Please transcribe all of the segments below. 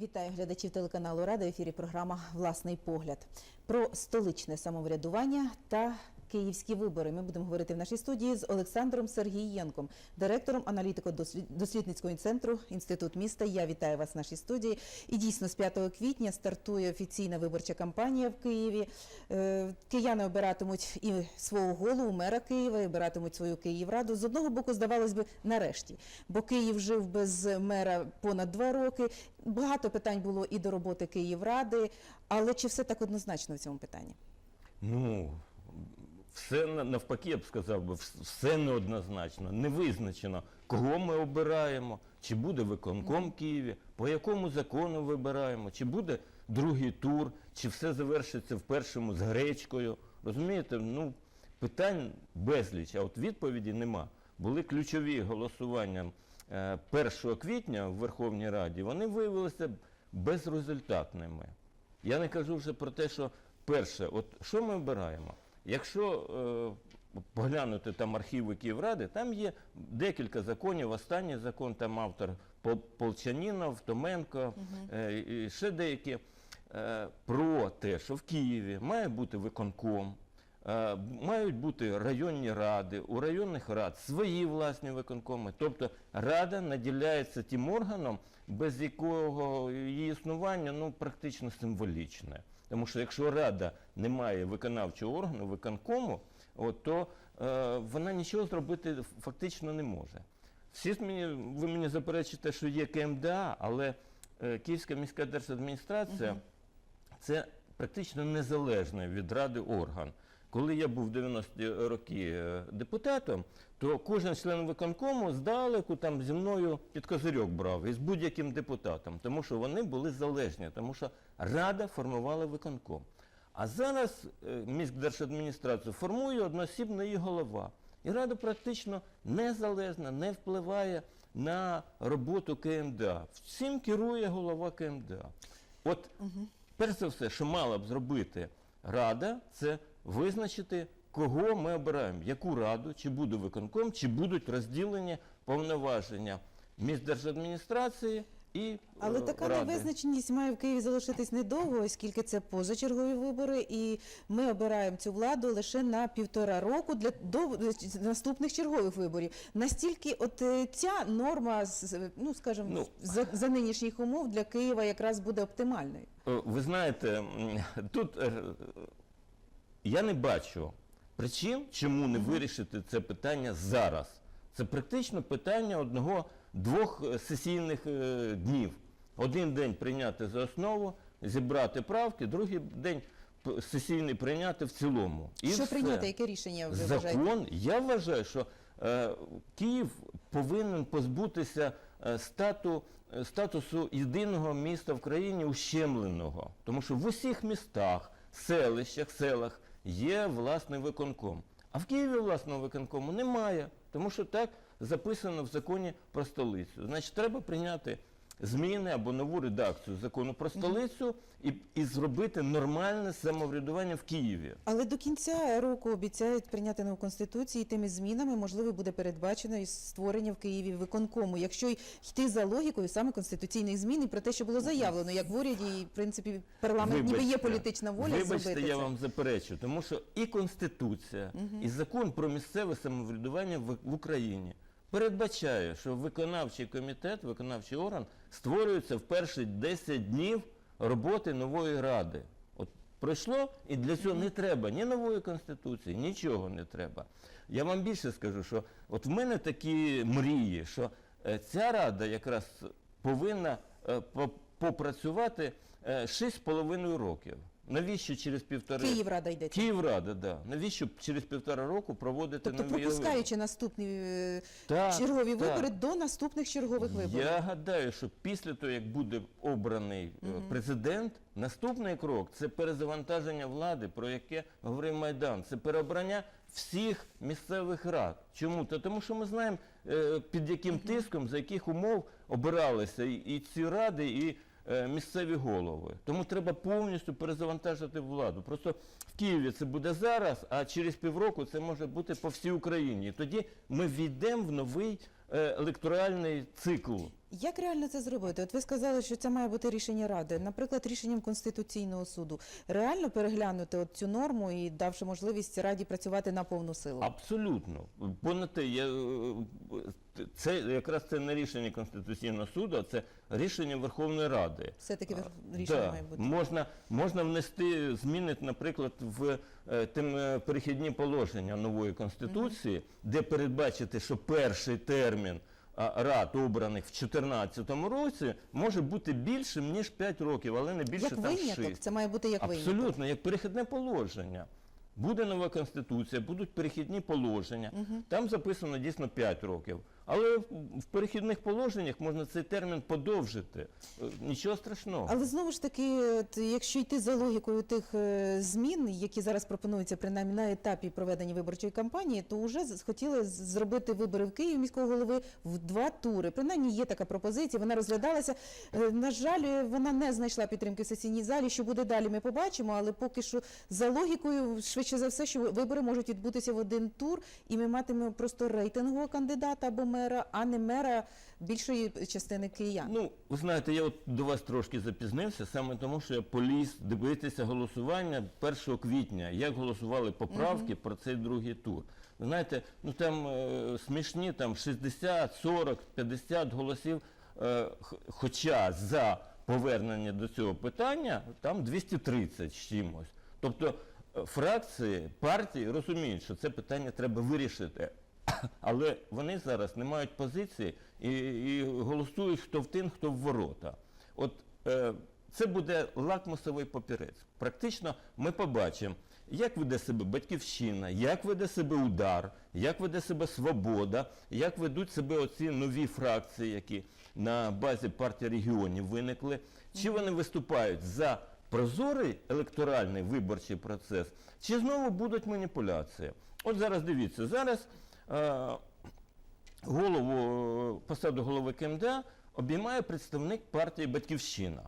Вітаю глядачів телеканалу Рада. В ефірі програма Власний погляд про столичне самоврядування та київські вибори. Ми будемо говорити в нашій студії з Олександром Сергієнком, директором аналітико-дослідницького центру Інститут міста. Я вітаю вас в нашій студії. І дійсно з 5 квітня стартує офіційна виборча кампанія в Києві. Е, Кияни обиратимуть і свого голову, мера Києва, і обиратимуть свою Київраду. З одного боку, здавалось би, нарешті, бо Київ жив без мера понад два роки. Багато питань було і до роботи Київради, але чи все так однозначно в цьому питанні? Ну, все на- навпаки, я б сказав, би, все неоднозначно, не визначено, кого ми обираємо, чи буде виконком Києві, по якому закону вибираємо, чи буде другий тур, чи все завершиться в першому з гречкою. Розумієте, ну, питань безліч, а от відповіді нема. Були ключові голосування е, 1 квітня в Верховній Раді, вони виявилися безрезультатними. Я не кажу вже про те, що перше, от що ми обираємо? Якщо е, поглянути там архіви Київради, там є декілька законів. Останній закон там автор Пол- Полчанінов, Томенко, е, і ще деякі е, про те, що в Києві має бути виконком. Е, Мають бути районні ради, у районних рад свої власні виконкоми. Тобто рада наділяється тим органом, без якого її існування ну, практично символічне. Тому що якщо рада не має виконавчого органу, виконкому, от, то е, вона нічого зробити фактично не може. Всі мені, ви мені заперечите, що є КМДА, але е, Київська міська держадміністрація це практично незалежний від ради орган. Коли я був 90-ті роки е, депутатом, то кожен член виконкому здалеку там зі мною під козирьок брав із будь-яким депутатом, тому що вони були залежні, тому що рада формувала виконком. А зараз е, міськдержадміністрацію формує одноосібно її голова. І рада практично незалежна, не впливає на роботу КМДА. Всім керує голова КМДА. От перш за все, що мала б зробити рада, це визначити, кого ми обираємо, яку раду, чи буде виконком, чи будуть розділені повноваження міськдержадміністрації і Але е, така ради. невизначеність має в Києві залишитись недовго, оскільки це позачергові вибори, і ми обираємо цю владу лише на півтора року для до наступних чергових виборів. Настільки, от е, ця норма, ну скажімо, Ну. за, за нинішніх умов для Києва якраз буде оптимальною. Е, Ви знаєте, тут я не бачу причин, чому не вирішити це питання зараз. Це практично питання одного-двох е, сесійних е, днів. Один день прийняти за основу, зібрати правки, другий день сесійний прийняти в цілому. І Що все. прийняти? Яке рішення ви вважаєте? Закон, я вважаю, що е, Київ повинен позбутися е, стату, е, статусу єдиного міста в країні ущемленого. Тому що в усіх містах, селищах, селах є власний виконком. А в Києві власного виконкому немає, тому що так записано в законі про столицю. Значить, треба прийняти зміни або нову редакцію закону про столицю і, і зробити нормальне самоврядування в Києві. Але до кінця року обіцяють прийняти нову конституцію, і тими змінами можливо буде передбачено і створення в Києві виконкому. Якщо йти за логікою саме конституційних змін і про те, що було заявлено, як в уряді, і в принципі парламент ніби є політична воля Вибачте, зробити я це. вам заперечу, тому що і Конституція, і закон про місцеве самоврядування в, в Україні передбачає, що виконавчий комітет, виконавчий орган створюється в перші 10 днів роботи нової ради. От пройшло, і для цього не треба ні нової конституції, нічого не треба. Я вам більше скажу, що от в мене такі мрії, що е, ця рада якраз повинна е, по- попрацювати е, 6,5 років. Навіщо через півтора Київрада йдеться. Київрада, да. Навіщо через півтора року проводити Тобто нові пропускаючи наступні е, Так, чергові так. вибори до наступних чергових виборів. Я гадаю, що після того, як буде обраний е, президент, наступний крок це перезавантаження влади, про яке говорив Майдан. Це переобрання всіх місцевих рад. Чому? Та тому що ми знаємо, е, під яким тиском, за яких умов обиралися і, і ці ради, і місцеві голови. Тому треба повністю перезавантажити владу. Просто в Києві це буде зараз, а через півроку це може бути по всій Україні. Тоді ми війдемо в новий е, електоральний цикл. Як реально це зробити? От ви сказали, що це має бути рішення ради, наприклад, рішенням конституційного суду. Реально переглянути от цю норму і давши можливість раді працювати на повну силу. Абсолютно. Понад те, я, е, це якраз це не рішення Конституційного суду, а це рішення Верховної Ради. Все-таки рішення да, має бути. Можна, можна внести зміни, наприклад, в е, тим е, перехідні положення нової конституції, де передбачити, що перший термін рад, обраних в 2014 році, може бути більшим ніж 5 років, але не більше Як там виняток, 6. це має бути як виняток. Абсолютно, як перехідне положення. Буде нова конституція, будуть перехідні положення. Там записано дійсно 5 років. Але в- перехідних положеннях можна цей термін подовжити. Е, Нічого страшного. Але знову ж таки, якщо йти за логікою тих е, змін, які зараз пропонуються принаймні на етапі проведення виборчої кампанії, то вже хотіли зробити вибори в Києві міського голови в два тури. Принаймні є така пропозиція, вона розглядалася. Е, На жаль, вона не знайшла підтримки в сесійній залі. Що буде далі, ми побачимо. Але поки що за логікою, швидше за все, що вибори можуть відбутися в один тур, і ми матимемо просто рейтингового кандидата або мера, а не мера більшої частини киян. Ну, ви знаєте, я от до вас трошки запізнився, саме тому, що я поліз дивитися голосування 1 квітня, як голосували поправки про цей другий тур. Ви знаєте, ну там е, смішні там 60, 40, 50 голосів, е, х- хоча за повернення до цього питання там 230 з чимось. Тобто е, фракції, партії розуміють, що це питання треба вирішити. Але вони зараз не мають позиції і, і голосують хто в тин, хто в ворота. От е, це буде лакмусовий папірець. Практично ми побачимо, як веде себе батьківщина, як веде себе удар, як веде себе свобода, як ведуть себе оці нові фракції, які на базі партії регіонів виникли, чи вони виступають за прозорий електоральний виборчий процес, чи знову будуть маніпуляції. От зараз дивіться, зараз голову, посаду голови КМДА обіймає представник партії Батьківщина.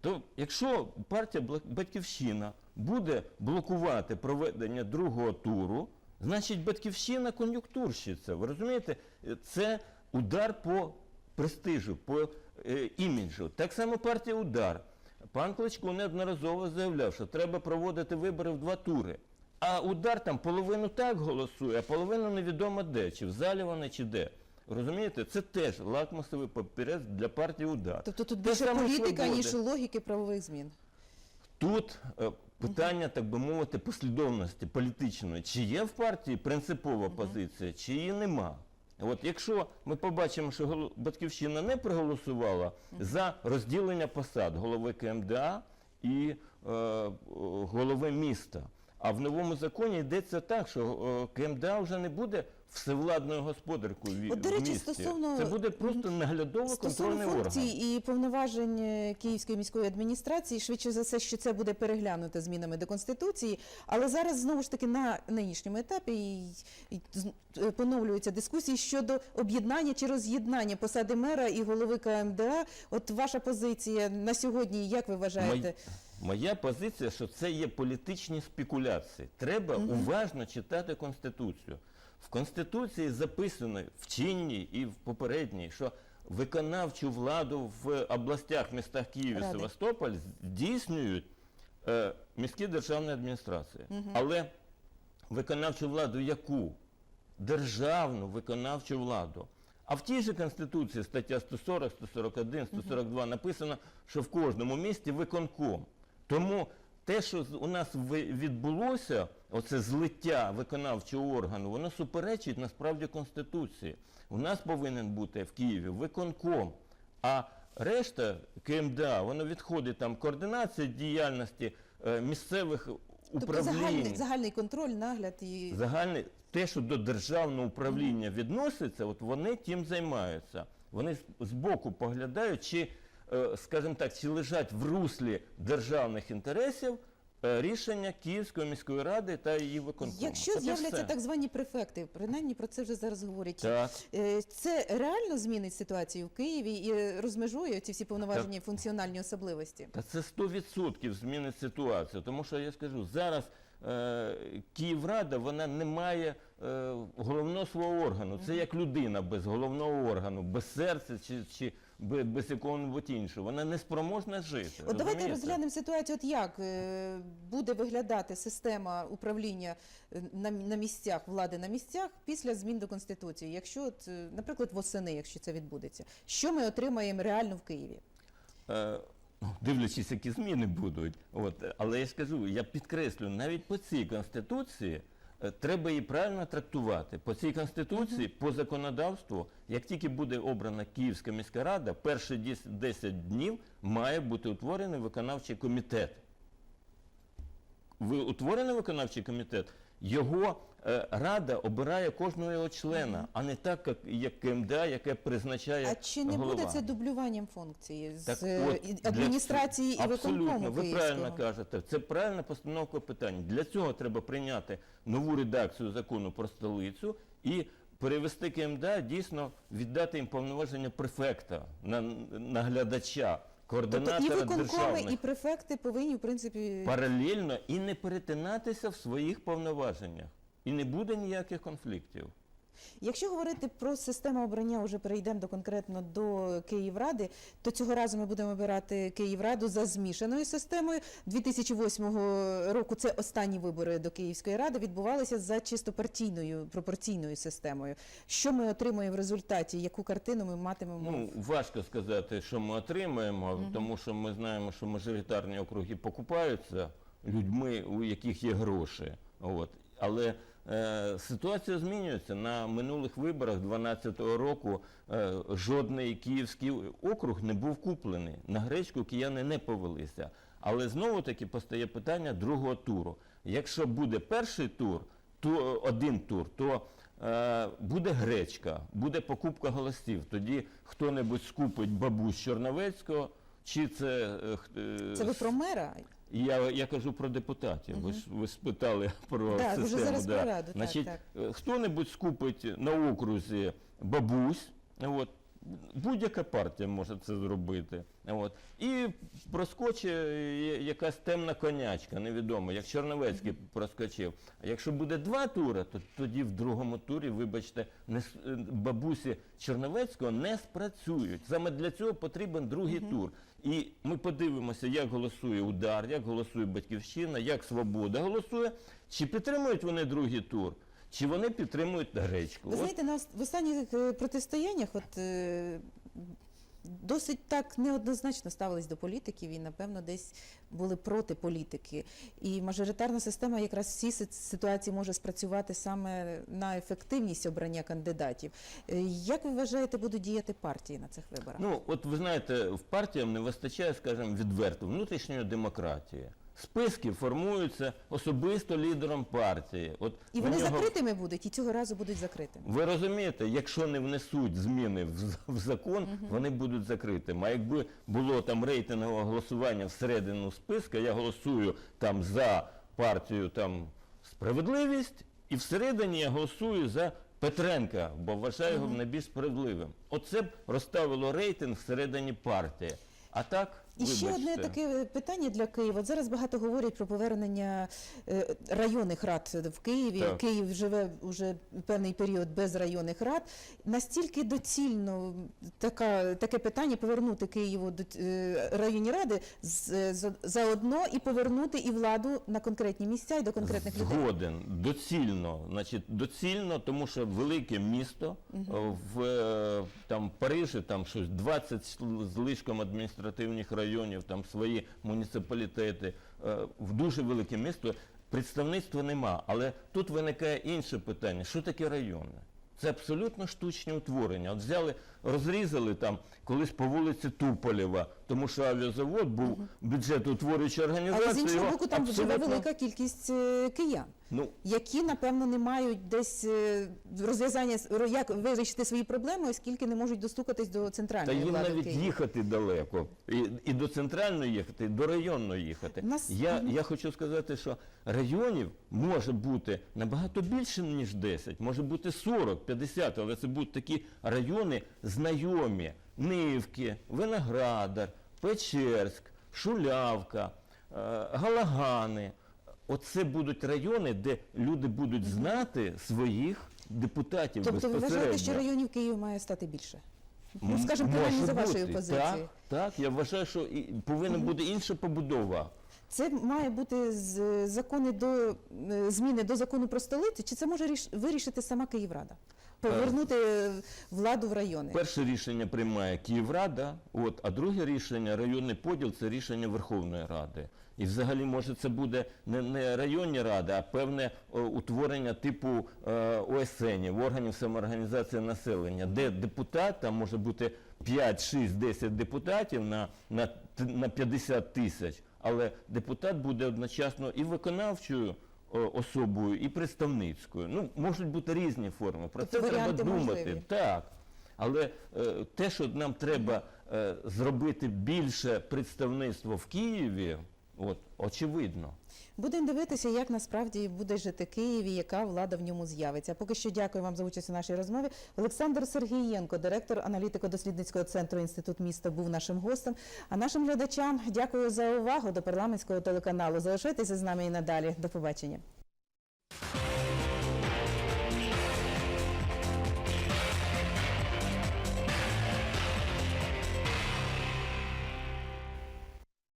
То якщо партія Батьківщина буде блокувати проведення другого туру, значить Батьківщина кон'юнктурщиця. Ви розумієте? Е, Це удар по престижу, по е, іміджу. Так само партія Удар. Пан Кличко неодноразово заявляв, що треба проводити вибори в два тури. А удар там половину так голосує, а половину невідомо де, чи в залі вони, чи де. Розумієте, це теж лакмусовий папірець для партії удар. Тобто тут Те більше саме політика, «Свободи». ніж логіки правових змін. Тут е, питання, так би мовити, послідовності політичної. Чи є в партії принципова позиція, чи її нема. От якщо ми побачимо, що голо- Батьківщина не проголосувала за розділення посад голови КМДА і е, голови міста, а в новому законі йдеться так, що е, КМДА вже не буде всевладною господаркою в, От, до в речі, місті. стосовно- Це буде просто наглядово-контрольний Стосовно орган. функцій і повноважень е, Київської міської адміністрації, швидше за все, що це буде переглянуто змінами до Конституції. Але зараз знову ж таки на нинішньому етапі й- й з- е, поновлюються дискусії щодо об'єднання чи роз'єднання посади мера і голови КМДА. От ваша позиція на сьогодні, як ви вважаєте? Мой- Моя позиція, що це є політичні спекуляції. Треба уважно читати Конституцію. В Конституції записано в чинній і в попередній, що виконавчу владу в областях, містах Київ і Ради. Севастополь здійснюють е, міські державні адміністрації. Але виконавчу владу яку? Державну виконавчу владу. А в тій же Конституції стаття 140, 141, 142 написано, що в кожному місті виконком. Тому те, що у нас відбулося, оце злиття виконавчого органу, воно суперечить насправді Конституції. У нас повинен бути в Києві виконком, а решта КМДА, воно відходить там координація діяльності е, місцевих Тобто загальний, загальний контроль, нагляд і Загальне те, що до державного управління відноситься, от вони тим займаються. Вони з- збоку поглядають, чи, скажімо так, чи лежать в руслі державних інтересів е, рішення Київської міської ради та її виконкому. якщо з'являться так звані префекти, принаймні про це вже зараз говорять. Так. Е, Це реально змінить ситуацію в Києві і е, розмежує ці всі повноважені функціональні особливості. Та це 100% змінить ситуацію. Тому що я скажу, зараз е, Київрада вона не має е, головного свого органу. Це як людина без головного органу, без серця чи, чи без, якого-небудь іншого. Вона не спроможна жити. От давайте розглянемо ситуацію, от як е, буде виглядати система управління е, на, на місцях, влади на місцях після змін до Конституції. Якщо, от, е, наприклад, восени, якщо це відбудеться, що ми отримаємо реально в Києві? Е, Дивлячись, які зміни будуть. От. Але я ж кажу, я підкреслю, навіть по цій конституції треба її правильно трактувати. По цій конституції, по законодавству, як тільки буде обрана Київська міська рада, перші 10 10 днів має бути утворений виконавчий комітет. Ви утворений виконавчий комітет, його е, рада обирає кожного його члена, а не так, як, як КМДА, яке призначає А чи не голова. буде це дублюванням функції з е, от, і- для адміністрації і виконкому Абсолютно, ви Київського? правильно кажете. Це правильна постановка питань. Для цього треба прийняти нову редакцію закону про столицю і перевести КМДА, дійсно віддати їм повноваження префекта, на, наглядача, Тобто і координатора виконкоми, державних. і префекти повинні, в принципі, Паралельно і не перетинатися в своїх повноваженнях. І не буде ніяких конфліктів. Якщо говорити про систему обрання, вже перейдемо до конкретно до Київради, то цього разу ми будемо обирати Київраду за змішаною системою. 2008 року це останні вибори до Київської ради відбувалися за чисто партійною пропорційною системою. Що ми отримаємо в результаті? Яку картину ми матимемо? Ну, важко сказати, що ми отримаємо, тому що ми знаємо, що мажоритарні округи покупаються людьми, у яких є гроші. От. Але ситуація змінюється. На минулих виборах 2012 року е, жодний київський округ не був куплений. На гречку кияни не повелися. Але знову таки постає питання другого туру. Якщо буде перший тур, то один тур, то е, буде гречка, буде покупка голосів. Тоді хто-небудь скупить бабусь Чорновецького, чи це е, е, Це ви про мера? Я, я кажу про депутатів. Ви ж ви спитали про Так, вже систему. зараз да. про раду, Значить, так. е, хто-небудь скупить на окрузі бабусь, от, будь-яка партія може це зробити. От, і проскочить якась темна конячка, невідомо, як Чорновецький проскочив. А якщо буде два тури, то тоді в другому турі, вибачте, не, е, бабусі Чорновецького не спрацюють. Саме для цього потрібен другий тур. І ми подивимося, як голосує удар, як голосує батьківщина, як свобода голосує, чи підтримують вони другий тур, чи вони підтримують гречку. Ви знаєте, на в останніх е, протистояннях от, е, досить так неоднозначно ставились до політиків і, напевно, десь були проти політики. І мажоритарна система якраз в цій ситуації може спрацювати саме на ефективність обрання кандидатів. Е, Як ви вважаєте, будуть діяти партії на цих виборах? Ну, от ви знаєте, в партіям не вистачає, скажімо, відверто внутрішньої демократії. Списки формуються особисто лідером партії. От і вони нього- закритими будуть, і цього разу будуть закритими. Ви розумієте, якщо не внесуть зміни в, в закон, вони будуть закритими. А якби було там рейтингове голосування всередину списка, я голосую там за партію там справедливість, і всередині я голосую за Петренка, бо вважаю його найбільш справедливим. Оце б розставило рейтинг всередині партії. А так, І ще одне таке питання для Києва. От зараз багато говорять про повернення е, районних рад в Києві. Так. Київ живе вже певний період без районних рад. Настільки доцільно така, таке питання повернути Києву до е, районні ради заодно і повернути і владу на конкретні місця і до конкретних людей. Згоден, доцільно, значить, доцільно, тому що велике місто е, в е, там Парижі, там щось 20 з- з лишком адміністративних районів, там свої муніципалітети, е, в дуже велике місто. Представництва нема, але тут виникає інше питання: що таке райони? Це абсолютно штучні утворення. От взяли, розрізали там колись по вулиці Туполєва, тому що авіазавод був бюджетоутворююча організація. Але з іншого боку, там живе велика кількість е, киян. Ну, які напевно не мають десь е, розв'язання як вирішити свої проблеми, оскільки не можуть достукатись до Та центральної їм влади в навіть Києві. їхати далеко. І, і до центральної їхати, і до районної їхати. Нас- Я, я хочу сказати, що районів може бути набагато більше, ніж 10, може бути 40, 50, але це будуть такі райони знайомі. Нивки, Виноградар, Печерськ, Шулявка, е, Галагани. оце будуть райони, де люди будуть знати своїх депутатів Тобто ви вважаєте, що районів Києва має стати більше? Ну, скажімо, принаймні за вашою позицією. Так, так, я вважаю, що і повинна бути інша побудова. Це має бути з закони до е, зміни до закону про столицю, чи це може ріш- вирішити сама Київрада? Повернути е, владу в райони. Перше рішення приймає Київрада, от, а друге рішення, районний поділ, це рішення Верховної Ради. І взагалі, може, це буде не, не районні ради, а певне е, утворення типу е, ОСНів, органів самоорганізації населення, де депутат, там може бути 5, 6, 10 депутатів на, на, на 50 тисяч, але депутат буде одночасно і виконавчою е, особою, і представницькою. Ну, можуть бути різні форми. Про Тобто це треба думати. можливі. Так. Але е, те, що нам треба е, зробити більше представництво в Києві, от, очевидно. Будемо дивитися, як насправді буде жити Київ і яка влада в ньому з'явиться. Поки що дякую вам за участь у нашій розмові. Олександр Сергієнко, директор аналітико-дослідницького центру Інститут міста, був нашим гостем. А нашим глядачам дякую за увагу до парламентського телеканалу. Залишайтеся з нами і надалі. До побачення.